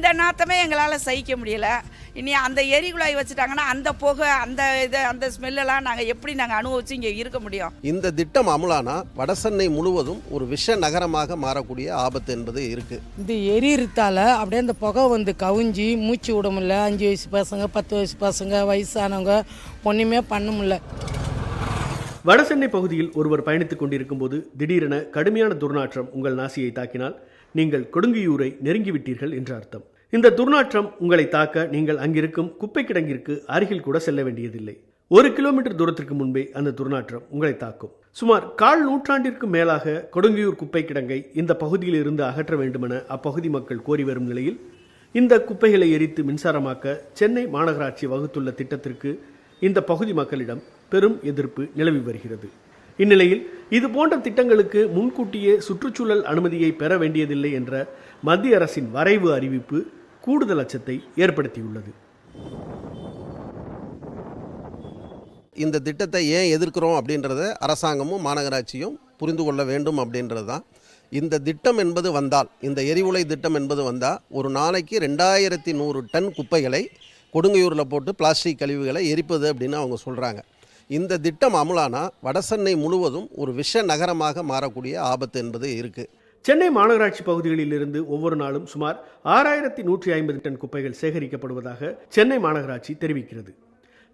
இந்த நாத்தமே எங்களால் சகிக்க முடியல. இனி அந்த எரிகுழாய் வச்சுட்டாங்கன்னா அந்த புகை அந்த இது அந்த ஸ்மெல்லெல்லாம் நாங்கள் எப்படி நாங்கள் அனுபவிச்சு இங்கே இருக்க முடியும்? இந்த திட்டம் அமுலானா வடசென்னை முழுவதும் ஒரு விஷ நகரமாக மாறக்கூடிய ஆபத்து என்பது இருக்கு. இது எரியறதால அப்படியே அந்த புகை வந்து கவுஞ்சி மூச்சு விட முடியல. அஞ்சு வயசு பசங்க பத்து வயசு பசங்க வயசானவங்க ஒன்றுமே பண்ண முடியல. வடசென்னை பகுதியில் ஒருவர் பயணித்துக் கொண்டிருக்கும் போது திடீரென கடுமையான துர்நாற்றம் உங்கள் நாசியை தாக்கினால் நீங்கள் கொடுங்கியூரை நெருங்கிவிட்டீர்கள் என்று அர்த்தம். இந்த துர்நாற்றம் உங்களை தாக்க நீங்கள் அங்கிருக்கும் குப்பை கிடங்கிற்கு அருகில் கூட செல்ல வேண்டியதில்லை. ஒரு கிலோமீட்டர் தூரத்திற்கு முன்பே அந்த துர்நாற்றம் உங்களை தாக்கும். சுமார் கால் நூற்றாண்டிற்கு மேலாக கொடுங்கியூர் குப்பை கிடங்கை இந்த பகுதியில் இருந்து அகற்ற வேண்டுமென அப்பகுதி மக்கள் கோரி வரும் நிலையில் இந்த குப்பைகளை எரித்து மின்சாரமாக்க சென்னை மாநகராட்சி வகுத்துள்ள திட்டத்திற்கு இந்த பகுதி மக்களிடம் பெரும் எதிர்ப்பு நிலவி வருகிறது. இந்நிலையில் இது போன்ற திட்டங்களுக்கு முன்கூட்டியே சுற்றுச்சூழல் அனுமதியை பெற வேண்டியதில்லை என்ற மத்திய அரசின் வரைவு அறிவிப்பு கூடுதல் அச்சத்தை ஏற்படுத்தியுள்ளது. இந்த திட்டத்தை ஏன் எதிர்க்கிறோம் அப்படின்றத அரசாங்கமும் மாநகராட்சியும் புரிந்து கொள்ள வேண்டும் அப்படின்றது தான். இந்த திட்டம் என்பது வந்தால் இந்த எரிவுலை திட்டம் என்பது வந்தால் ஒரு நாளைக்கு ரெண்டாயிரத்தி நூறு டன் குப்பைகளை கொடுங்கையூரில் போட்டு பிளாஸ்டிக் கழிவுகளை எரிப்பது அப்படின்னு அவங்க சொல்கிறாங்க இந்த திட்டம் அமுலானா வடசென்னை முழுவதும் ஒரு விஷ நகரமாக மாறக்கூடிய ஆபத்து என்பது இருக்குது சென்னை மாநகராட்சி பகுதிகளில் இருந்து ஒவ்வொரு நாளும் சுமார் ஆறாயிரத்தி நூற்றி ஐம்பது டன் குப்பைகள் சேகரிக்கப்படுவதாக சென்னை மாநகராட்சி தெரிவிக்கிறது.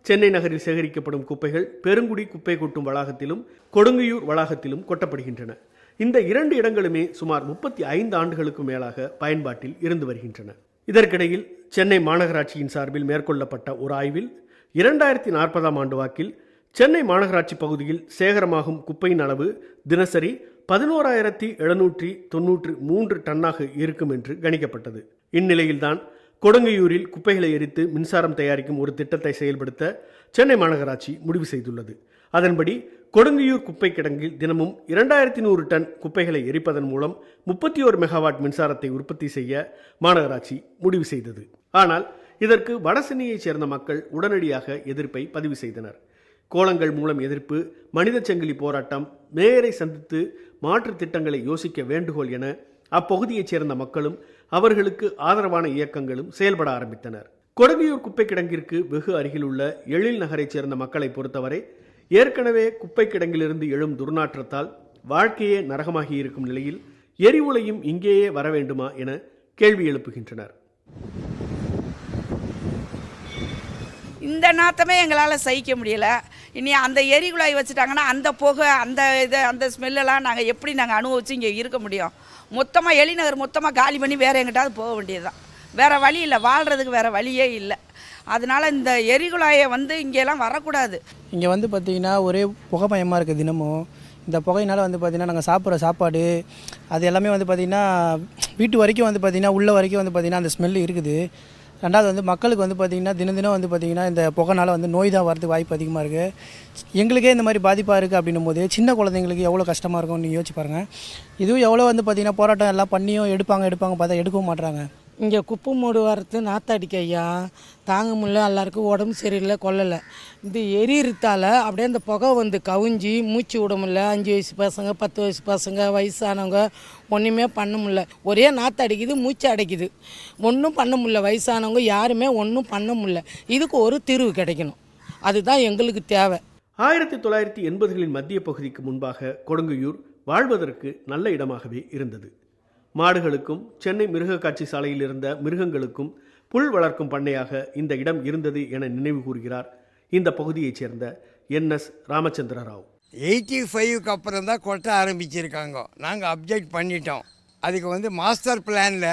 சென்னை நகரில் சேகரிக்கப்படும் குப்பைகள் பெருங்குடி குப்பை கொட்டும் வளாகத்திலும் கொடுங்கையூர் வளாகத்திலும் கொட்டப்படுகின்றன. இந்த இரண்டு இடங்களுமே சுமார் முப்பத்தி ஐந்து ஆண்டுகளுக்கு மேலாக பயன்பாட்டில் இருந்து வருகின்றன. இதற்கிடையில் சென்னை மாநகராட்சியின் சார்பில் மேற்கொள்ளப்பட்ட ஒரு ஆய்வில் இரண்டாயிரத்தி நாற்பதாம் ஆண்டு வாக்கில் சென்னை மாநகராட்சி பகுதியில் சேகரமாகும் குப்பையின் அளவு தினசரி பதினோராயிரத்தி எழுநூற்றி தொன்னூற்றி மூன்று டன்னாக இருக்கும் என்று கணிக்கப்பட்டது. இந்நிலையில்தான் கொடுங்கையூரில் குப்பைகளை எரித்து மின்சாரம் தயாரிக்கும் ஒரு திட்டத்தை செயல்படுத்த சென்னை மாநகராட்சி முடிவு செய்துள்ளது. அதன்படி கொடுங்கையூர் குப்பை கிடங்கில் தினமும் இரண்டாயிரத்தி நூறு டன் குப்பைகளை எரிப்பதன் மூலம் முப்பத்தி ஒரு மெகாவாட் மின்சாரத்தை உற்பத்தி செய்ய மாநகராட்சி முடிவு செய்தது. ஆனால் இதற்கு வடசென்னையைச் சேர்ந்த மக்கள் உடனடியாக எதிர்ப்பை பதிவு செய்தனர். கோலங்கள் மூலம் எதிர்ப்பு மனித சங்கிலி போராட்டம் மேயரை சந்தித்து மாற்று திட்டங்களை யோசிக்க வேண்டுகோள் என அப்பகுதியைச் சேர்ந்த மக்களும் அவர்களுக்கு ஆதரவான இயக்கங்களும் செயல்பட ஆரம்பித்தனர். கொடுங்கியூர் குப்பை கிடங்கிற்கு வெகு அருகிலுள்ள எழில் நகரைச் சேர்ந்த மக்களை பொறுத்தவரை ஏற்கனவே குப்பை கிடங்கிலிருந்து எழும் துர்நாற்றத்தால் வாழ்க்கையே நரகமாகி இருக்கும் நிலையில் எரிவுலையும் இங்கேயே வர வேண்டுமா என கேள்வி எழுப்புகின்றனர். இந்த நாத்தமே எங்களால் சகிக்க முடியலை. இனி அந்த எரிகுழாய் வச்சுட்டாங்கன்னா அந்த புகை அந்த இது அந்த ஸ்மெல்லெல்லாம் நாங்கள் எப்படி நாங்கள் அனுபவிச்சு இங்கே இருக்க முடியும்? மொத்தமாக எலிநகர் மொத்தமாக காலி பண்ணி வேறு எங்கிட்டாவது போக வேண்டியதுதான். வேறு வழி இல்லை. வாழ்கிறதுக்கு வேறு வழியே இல்லை. அதனால் இந்த எரிகுழாயை வந்து இங்கெல்லாம் வரக்கூடாது. இங்கே வந்து பார்த்திங்கன்னா ஒரே புகைப்பயமாக இருக்குது தினமும். இந்த புகையினால் வந்து பார்த்திங்கன்னா நாங்கள் சாப்பிட்ற சாப்பாடு அது எல்லாமே வந்து பார்த்திங்கன்னா வீட்டு வரைக்கும் வந்து பார்த்திங்கன்னா உள்ள வரைக்கும் வந்து பார்த்திங்கன்னா அந்த ஸ்மெல் இருக்குது. ரெண்டாவது வந்து மக்களுக்கு வந்து பார்த்திங்கன்னா தினம் தினம் வந்து பார்த்திங்கன்னா இந்த புகைனால வந்து நோய் தான் வரதுக்கு வாய்ப்பு அதிகமாக இருக்குது எங்களுக்கே இந்த மாதிரி பாதிப்பாக இருக்குது அப்படின்னும் போது சின்ன குழந்தைங்களுக்கு எவ்வளோ கஷ்டமாக இருக்கும்னு யோசிச்சு பாருங்கள் இதுவும் எவ்வளோ வந்து பார்த்திங்கன்னா போராட்டம் எல்லாம் பண்ணியும் எடுப்பாங்க எடுப்பாங்க பார்த்தா எடுக்கவும் மாட்டுறாங்க இங்கே குப்பை மூடு வரத்து நாத்தாடிக்கு ஐயா. தாங்க முடியல எல்லாருக்கும் உடம்பு சரியில்லை கொல்லலை. இது எரியறதால அப்படியே அந்த புகை வந்து கவுஞ்சி மூச்சு விட முடியல. அஞ்சு வயசு பசங்க பத்து வயசு பசங்க வயசானவங்க ஒன்றுமே பண்ண முடியல. ஒரே நாற்று அடிக்குது மூச்சு அடைக்குது. ஒன்றும் பண்ண முடியல வயசானவங்க யாருமே ஒன்றும் பண்ண முடியல. இதுக்கு ஒரு தீர்வு கிடைக்கணும். அதுதான் எங்களுக்கு தேவை. ஆயிரத்தி தொள்ளாயிரத்தி எண்பதுகளின் மத்திய பகுதிக்கு முன்பாக கொடுங்கையூர் வாழ்வதற்கு நல்ல இடமாகவே இருந்தது. மாடுகளுக்கும் சென்னை மிருக காட்சி சாலையில் இருந்த மிருகங்களுக்கும் புல் வளர்க்கும் பண்ணையாக இந்த இடம் இருந்தது என நினைவு கூறுகிறார். இந்த பகுதியைச் சேர்ந்த N. S. Ramachandra Rao eighty ஃபைவ்க்கு அப்புறம் தான் கொட்ட ஆரம்பிச்சிருக்காங்க. நாங்கள் அப்ஜெக்ட் பண்ணிட்டோம். அதுக்கு வந்து மாஸ்டர் பிளானில்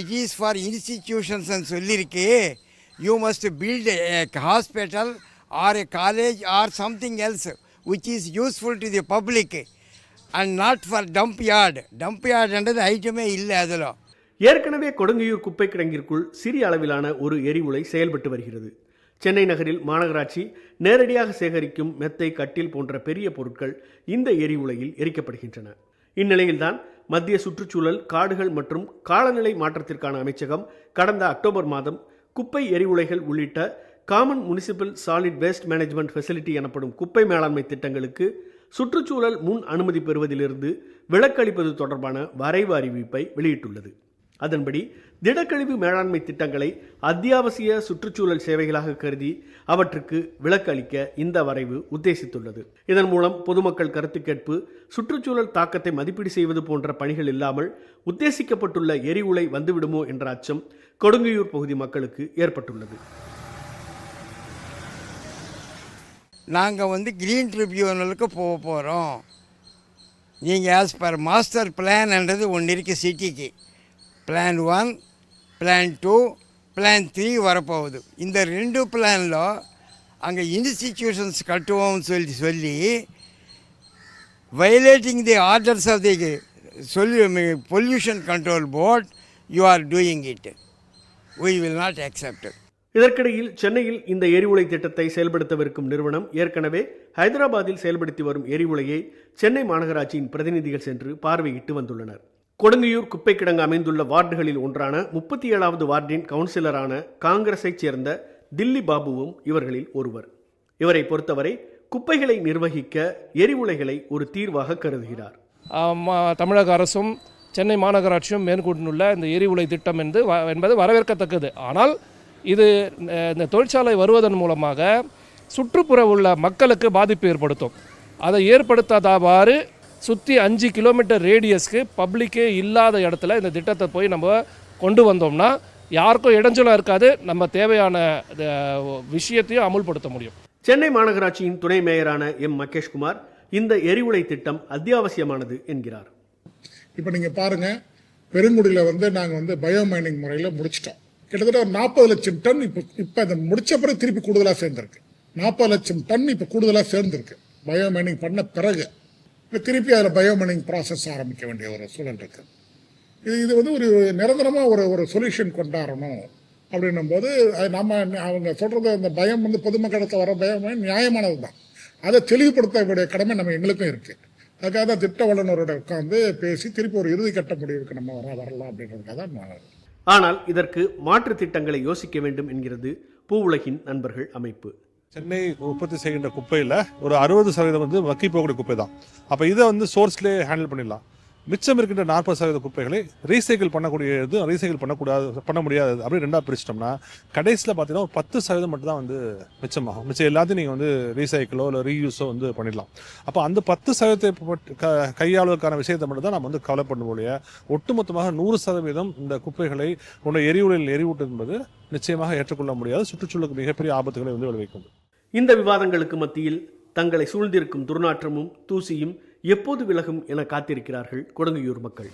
இட் இஸ் ஃபார் இன்ஸ்டிடியூஷன்ஸ்னு சொல்லியிருக்கு you must build a hospital or a college or something else which is useful to the public and not for dump yard dump யார்டுன்றது ஐட்டமே இல்லை அதில் ஏற்கனவே கொடுங்கையூர் குப்பை கிடங்கிற்குள் சிறிய அளவிலான ஒரு எரிவுலை செயல்பட்டு வருகிறது. சென்னை நகரில் மாநகராட்சி நேரடியாக சேகரிக்கும் மெத்தை கட்டில் போன்ற பெரிய பொருட்கள் இந்த எரிவுலையில் எரிக்கப்படுகின்றன. இந்நிலையில்தான் மத்திய சுற்றுச்சூழல் காடுகள் மற்றும் காலநிலை மாற்றத்திற்கான அமைச்சகம் கடந்த அக்டோபர் மாதம் குப்பை எரிவுலைகள் உள்ளிட்ட common municipal solid waste management facility எனப்படும் குப்பை மேலாண்மை திட்டங்களுக்கு சுற்றுச்சூழல் முன் அனுமதி பெறுவதிலிருந்து விலக்களிப்பது தொடர்பான வரைவு அறிவிப்பை வெளியிட்டுள்ளது. அதன்படி திடக்கழிவு மேலாண்மை திட்டங்களை அத்தியாவசிய சுற்றுச்சூழல் சேவைகளாக கருதி அவற்றுக்கு விலக்கு அளிக்க இந்த வரைவு உத்தேசித்துள்ளது. இதன் மூலம் பொதுமக்கள் கருத்து கேட்பு சுற்றுச்சூழல் தாக்கத்தை மதிப்பீடு செய்வது போன்ற பணிகள் இல்லாமல் உத்தேசிக்கப்பட்டுள்ள எரிவுளை வந்துவிடுமோ என்ற அச்சம் கொடுங்கையூர் பகுதி மக்களுக்கு ஏற்பட்டுள்ளது. நாங்கள் வந்து க்ரீன் ட்ரிபியூனலுக்கு போக போகிறோம் நீங்கள் ஆஸ் பர் மாஸ்டர் பிளான்ன்றது ஒன்று இருக்குது சிட்டிக்கு plan one plan two plan three வரப்போகுது. இந்த ரெண்டு பிளானில் அங்கே இன்ஸ்டிடியூஷன்ஸ் கட்டுவோம்னு சொல்லி சொல்லி violating the orders of the சொல்லி pollution control board you are doing it we will not accept இதற்கிடையில் சென்னையில் இந்த எரிவுலை திட்டத்தை செயல்படுத்தவிருக்கும் நிறுவனம் ஏற்கனவே ஹைதராபாத்தில் செயல்படுத்தி வரும் எரிவுலையை சென்னை மாநகராட்சியின் பிரதிநிதிகள் சென்று பார்வையிட்டு வந்துள்ளனர். கொடுங்கையூர் குப்பை கிடங்கு அமைந்துள்ள வார்டுகளில் ஒன்றான முப்பத்தி ஏழாவது வார்டின் கவுன்சிலரான காங்கிரஸைச் சேர்ந்த தில்லி பாபுவும் இவர்களில் ஒருவர். இவரை பொறுத்தவரை குப்பைகளை நிர்வகிக்க எரிவுலைகளை ஒரு தீர்வாக கருதுகிறார். தமிழக அரசும் சென்னை மாநகராட்சியும் மேற்கொண்டுள்ள இந்த எரிவுலை திட்டம் என்று என்பது வரவேற்கத்தக்கது. ஆனால் இது இந்த தொழிற்சாலை வருவதன் மூலமாக சுற்றுப்புற உள்ள மக்களுக்கு பாதிப்பு ஏற்படுத்தும். அதை ஏற்படுத்தாதவாறு சுற்றி அஞ்சு கிலோமீட்டர் ரேடியஸ்க்கு பப்ளிக்கே இல்லாத இடத்துல இந்த திட்டத்தை போய் நம்ம கொண்டு வந்தோம்னா யாருக்கும் இடைஞ்சலாக இருக்காது. நம்ம தேவையான விஷயத்தையும் அமுல்படுத்த முடியும். சென்னை மாநகராட்சியின் துணை மேயரான எம். மகேஷ்குமார் இந்த எரிவுலை திட்டம் அத்தியாவசியமானது என்கிறார். இப்போ நீங்கள் பாருங்க பெருங்குடியில் வந்து நாங்கள் வந்து பயோமைனிங் முறையில் முடிச்சிட்டோம். கிட்டத்தட்ட ஒரு நாற்பது லட்சம் டன் இப்போ இப்போ இதை முடிச்ச பிறகு திருப்பி கூடுதலாக சேர்ந்துருக்கு. நாற்பது லட்சம் டன் இப்போ கூடுதலாக சேர்ந்துருக்கு. பயோமைனிங் பண்ண பிறகு இப்போ திருப்பி அதில் பயோமைனிங் ப்ராசஸ் ஆரம்பிக்க வேண்டிய ஒரு சூழல் இருக்கு. இது இது வந்து ஒரு நிரந்தரமாக ஒரு ஒரு சொல்யூஷன் கொண்டாடணும் அப்படின்னும் போது அது நம்ம அவங்க சொல்கிறது அந்த பயம் வந்து பொதுமக்களிடத்தில் வர பயம் நியாயமானது தான் அதை தெளிவுபடுத்த வேண்டிய கடமை நம்ம எங்களுக்கும் இருக்குது அதுக்காக தான் திட்ட வல்லுநரோட உட்காந்து பேசி திருப்பி ஒரு இறுதி கட்ட முடிவுக்கு நம்ம வர வரலாம் அப்படின்றதுக்காக தான் நான் ஆனால் இதற்கு மாற்று திட்டங்களை யோசிக்க வேண்டும் என்கிறது பூவுலகின் நண்பர்கள் அமைப்பு. சென்னை உற்பத்தி செய்கின்ற குப்பையில் ஒரு அறுபது சதவீதம் வந்து மக்கி போகக்கூடிய குப்பை தான் அப்போ இதை வந்து சோர்ஸ்லேயே ஹேண்டில் பண்ணிடலாம். மிச்சம் இருக்கின்ற நாற்பது சதவீத குப்பைகளை ரீசைக்கிள் பண்ணக்கூடியது ரீசைக்கிள் பண்ணக்கூடாது பண்ண முடியாது அப்படி ரெண்டாக பிரிச்சிட்டோம்னா கடைசியில் பார்த்தீங்கன்னா ஒரு பத்து சதவீதம் மட்டும் தான் வந்து மிச்சமாகும். மிச்சம் எல்லாத்தையும் நீங்கள் வந்து ரீசைக்கிளோ இல்லை ரீயூஸோ வந்து பண்ணிடலாம். அப்போ அந்த பத்து சதவீதத்தை க கையாளுவதற்கான விஷயத்தை மட்டும் தான் நம்ம வந்து கவலைப்படணும் ஒழிய ஒட்டுமொத்தமாக நூறு சதவீதம் இந்த குப்பைகளை கொண்ட எரிவுலையில் எரிவூட்டு என்பது நிச்சயமாக ஏற்றுக்கொள்ள முடியாது. சுற்றுச்சூழலுக்கு மிகப்பெரிய ஆபத்துகளை வந்து விளைவிக்கும். இந்த விவாதங்களுக்கு மத்தியில் தங்களை சூழ்ந்திருக்கும் துர்நாற்றமும் தூசியும் எப்போது விலகும் என காத்திருக்கிறார்கள் கொடுங்கையூர் மக்கள்.